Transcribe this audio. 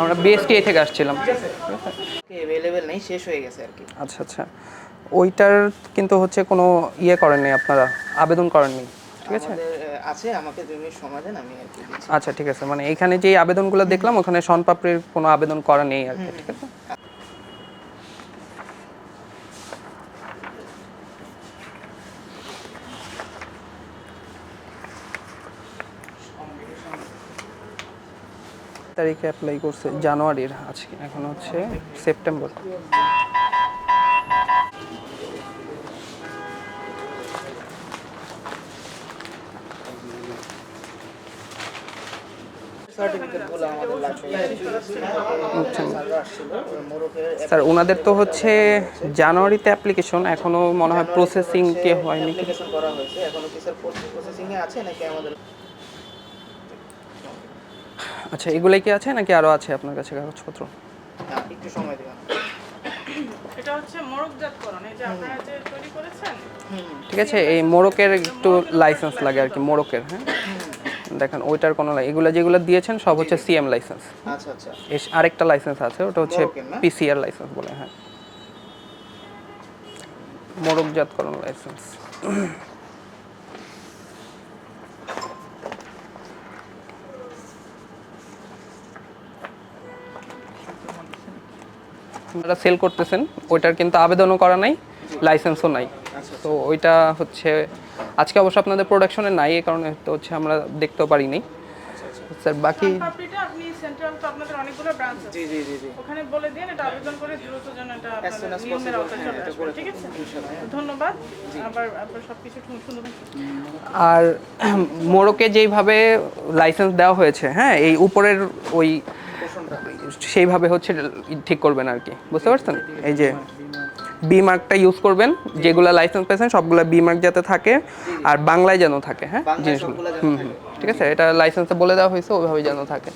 আমরা বিএসটিএ থেকে আসছিলাম। অ্যাভেলেবেল নেই শেষ হয়ে গেছে আর কি। আচ্ছা আচ্ছা। ওইটার কিন্তু হচ্ছে কোনো ইয়ে করেননি আপনারা আবেদন করেননি ঠিক আছে? আছে আমাকে তুমি সময় দেন আমি আচ্ছা ঠিক আছে। মানে এখানে যে আবেদনগুলো দেখলাম ওখানে শনপাপড়ির কোনো আবেদন করা নেই আর কি ঠিক আছে? তারিখে অ্যাপ্লাই করছে, জানুয়ারির আজকে, এখন হচ্ছে সেপ্টেম্বর। স্যার, ওনাদের তো হচ্ছে জানুয়ারিতে অ্যাপ্লিকেশন এখনও মনে হয় প্রসেসিং কে হয়নি করা হয়েছে, এখনও কি স্যার প্রসেসিং এ আছে নাকি আমাদের? আচ্ছা এগুলাই কি আছে নাকি আরও আছে আপনার কাছে কাগজপত্র? একটু সময় দেবেন। এটা হচ্ছে মোরকজাতকরণ এই যে আপনারা যে তৈরি করেছেন? ঠিক আছে এই মোরকের একটু লাইসেন্স লাগে আর কি মোরকের হ্যাঁ? দেখেন ওইটার কোনো লাই- এগুলো যেগুলো দিয়েছেন সব হচ্ছে সিএম লাইসেন্স আচ্ছা আচ্ছা। আরেকটা লাইসেন্স আছে ওটা হচ্ছে? পিসিআর লাইসেন্স বলে হ্যাঁ। মোরকজাতকরণ লাইসেন্স আপনারা সেল করতেছেন ওইটার কিন্তু আবেদনও করা নাই লাইসেন্সও নাই। তো ওইটা হচ্ছে আজকে অবশ্য আপনাদের প্রোডাকশনে নাই এই কারণে তো হচ্ছে আমরা দেখতেও পারি নাই। স্যার বাকি আপনি সেন্ট্রাল তো আপনাদের অনেকগুলো ব্রাঞ্চ আছে। জি জি জি জি। ওখানে বলে দিন এটা আবেদন করে দ্রুত যেন এটা আপনাদের নিয়মের আওতায় চলে এটা ঠিক আছে। ধন্যবাদ। আবার আপনার সবকিছু সুন্দর আর মোড়কে যেইভাবে লাইসেন্স দেওয়া হয়েছে হ্যাঁ এই উপরের ওই সেইভাবে হচ্ছে ঠিক করবেন আর কি। বুঝতে পারছেন? এই যে বি মার্কটা ইউজ করবেন যেগুলো লাইসেন্স পেয়েছেন সবগুলো বি মার্ক যাতে থাকে আর বাংলায় যেন থাকে হ্যাঁ? জিনিসগুলো। হুম হুম। ঠিক আছে? এটা লাইসেন্সে বলে দেওয়া হয়েছে ওইভাবে যেন থাকে।